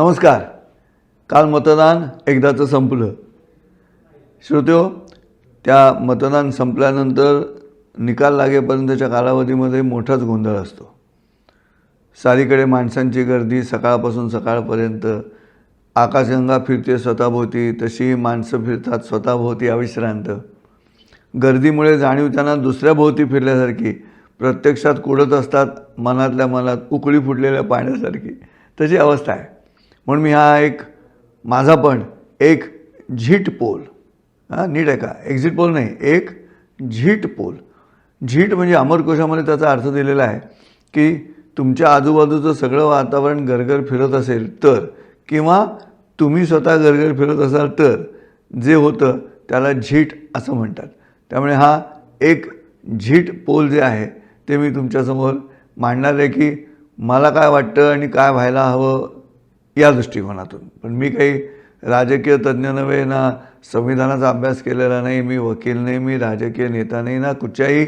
नमस्कार. काल मतदान एकदाचं संपलं. श्रोत्यो त्या मतदान संपल्यानंतर निकाल लागेपर्यंतच्या कालावधीमध्ये मोठाच गोंधळ असतो. सारीकडे माणसांची गर्दी सकाळपासून सकाळपर्यंत. आकाशगंगा फिरते स्वतःभोवती तशी माणसं फिरतात स्वतःभोवती अविश्रांत. गर्दीमुळे जाणीव त्यांना दुसऱ्याभोवती फिरल्यासारखी. प्रत्यक्षात कुडत असतात मनातल्या मनात उकळी फुटलेल्या पाण्यासारखी. तशी अवस्था आहे. म्हणून मी हा एक माझा पण एक झीट पोल. हां नीट आहे का? एक्झिट पोल नाही एक झीट पोल. झीट म्हणजे अमरकोशामध्ये त्याचा अर्थ दिलेला आहे की तुमच्या आजूबाजूचं सगळं वातावरण गरगर फिरत असेल तर किंवा तुम्ही स्वतः गरगर फिरत असाल तर जे होतं त्याला झीट असं म्हणतात. त्यामुळे हा एक झीट पोल जे आहे ते मी तुमच्यासमोर मांडणार आहे की मला काय वाटतं आणि काय व्हायला हवं या दृष्टिकोनातून. पण मी काही राजकीय तज्ज्ञ नव्हे ना संविधानाचा अभ्यास केलेला नाही मी वकील नाही मी राजकीय नेता नाही ना कुठच्याही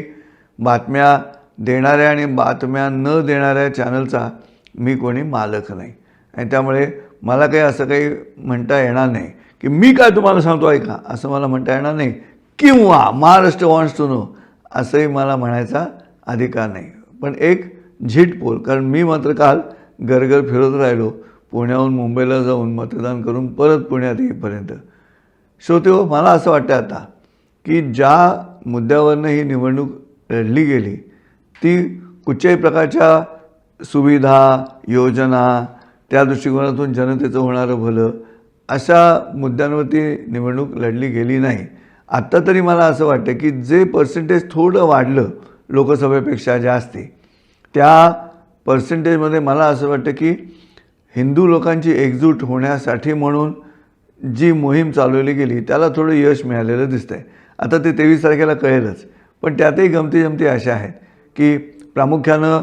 बातम्या देणाऱ्या आणि बातम्या न देणाऱ्या चॅनलचा मी कोणी मालक नाही. आणि त्यामुळे मला काही असं काही म्हणता येणार नाही. की मी काय तुम्हाला सांगतो ऐका असं मला म्हणता येणार नाही. किंवा महाराष्ट्र वॉन्ट्स टू नो असंही मला म्हणायचा अधिकार नाही. पण एक झीट पोल कारण मी मात्र काल गरगर फिरत राहिलो पुण्याहून मुंबईला जाऊन मतदान करून परत पुण्यात येईपर्यंत. श्रोते हो मला असं वाटतं आता की ज्या मुद्द्यावरनं ही निवडणूक लढली गेली ती कुठच्याही प्रकारच्या सुविधा योजना त्या दृष्टिकोनातून जनतेचं होणारं भलं अशा मुद्द्यांवरती निवडणूक लढली गेली नाही. आत्ता तरी मला असं वाटतं की जे पर्सेंटेज थोडं वाढलं लोकसभेपेक्षा जास्ती त्या पर्सेंटेजमध्ये मला असं वाटतं की हिंदू लोकांची एकजूट होण्यासाठी म्हणून जी मोहीम चालवली गेली त्याला थोडं यश मिळालेलं दिसतंय. आता ते तेवीस तारखेला कळेलच. पण त्यातही गमती जमती अशा आहेत की प्रामुख्यानं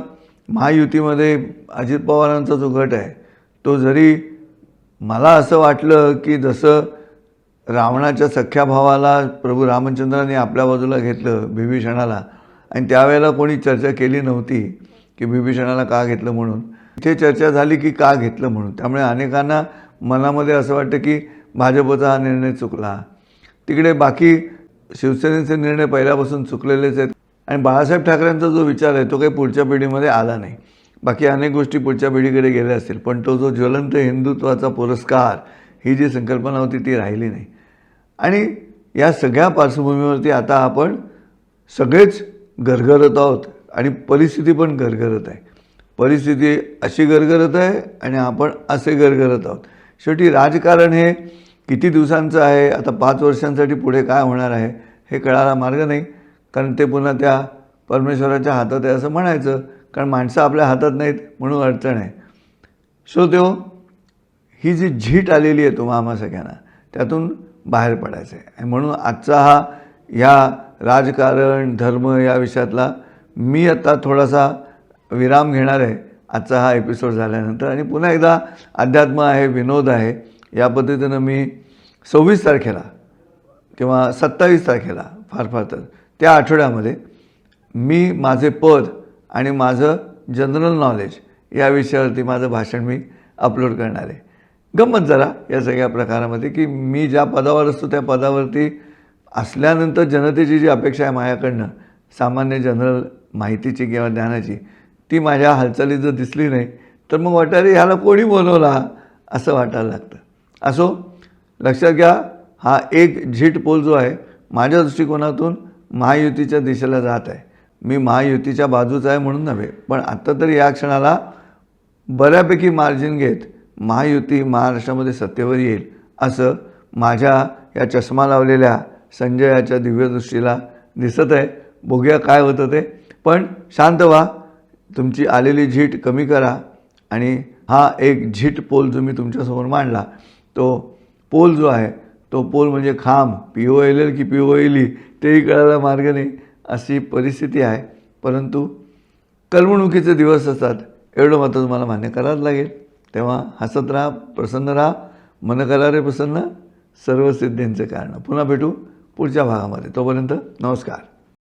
महायुतीमध्ये अजित पवारांचा जो गट आहे तो जरी मला असं वाटलं की जसं रावणाच्या सख्या भावाला प्रभू रामचंद्राने आपल्या बाजूला घेतलं बिभीषणाला आणि त्यावेळेला कोणी चर्चा केली नव्हती की बिभीषणाला का घेतलं म्हणून इथे चर्चा झाली की का घेतलं म्हणून. त्यामुळे अनेकांना मनामध्ये असं वाटतं की भाजपचा हा निर्णय चुकला. तिकडे बाकी शिवसेनेचे निर्णय पहिल्यापासून चुकलेलेच आहेत. आणि बाळासाहेब ठाकरेंचा जो विचार आहे तो काही पुढच्या पिढीमध्ये आला नाही. बाकी अनेक गोष्टी पुढच्या पिढीकडे गेल्या असतील पण तो जो ज्वलंत हिंदुत्वाचा पुरस्कार ही जी संकल्पना होती ती राहिली नाही. आणि या सगळ्या पार्श्वभूमीवरती आता आपण सगळेच गरगरत आहोत आणि परिस्थिती पण गरगरत आहे. परिस्थिती अशी गरगरत आहे आणि आपण असे गरगरत आहोत. शेवटी राजकारण हे किती दिवसांचं आहे? आता पाच वर्षांसाठी पुढे काय होणार आहे? हे कळायला मार्ग नाही. कारण ते पुन्हा त्या परमेश्वराच्या हातात आहे असं म्हणायचं. कारण माणसं आपल्या हातात नाहीत म्हणून अडचण आहे. श्रोत्यो ही जी झीट आलेली आहे तुम्हा आम्हा सगळ्यांना त्यातून बाहेर पडायचं आहे. आणि म्हणून आजचा हा या राजकारण धर्म या विषयातला मी आत्ता थोडासा विराम घेणार आहे. आजचा हा एपिसोड झाल्यानंतर आणि पुन्हा एकदा अध्यात्म आहे विनोद आहे या पद्धतीनं मी सव्वीस तारखेला किंवा सत्तावीस तारखेला फार फार तर त्या आठवड्यामध्ये मी माझे पद आणि माझं जनरल नॉलेज या विषयावरती माझं भाषण मी अपलोड करणार आहे. गंमत जरा या सगळ्या प्रकारामध्ये की मी ज्या पदावर असतो त्या पदावरती असल्यानंतर जनतेची जी अपेक्षा आहे माझ्याकडनं सामान्य जनरल माहितीची किंवा ज्ञानाची ती माझ्या हालचाली जर दिसली नाही तर मग वाटायला ह्याला कोणी बोलवला? असं वाटायला लागतं. असो लक्षात घ्या हा एक झीट पोल जो आहे माझ्या दृष्टिकोनातून महायुतीच्या दिशेला जात आहे. मी महायुतीच्या बाजूचा आहे म्हणून नव्हे पण आत्ता तरी या क्षणाला बऱ्यापैकी मार्जिन घेत महायुती महाराष्ट्रामध्ये सत्तेवर येईल असं माझ्या या चष्मा लावलेल्या संजयाच्या दिव्यदृष्टीला दिसत आहे. बघूया काय होतं ते. पण शांत व्हा. तुमची आलेली झीट कमी करा आणि हा एक झीट पोल जो मी तुमच्यासमोर मांडला तो पोल जो आहे तो पोल म्हणजे खांब पी ओ एल एल की पी ओ एल ई तेही कळायला मार्ग नाही अशी परिस्थिती आहे. परंतु करमणुकीचे दिवस असतात एवढं मात्र तुम्हाला मान्य करावंच लागेल. तेव्हा हसत राहा प्रसन्न राहा मन करा रे प्रसन्न सर्व सिद्धींचं कारण. पुन्हा भेटू पुढच्या भागामध्ये. तोपर्यंत नमस्कार.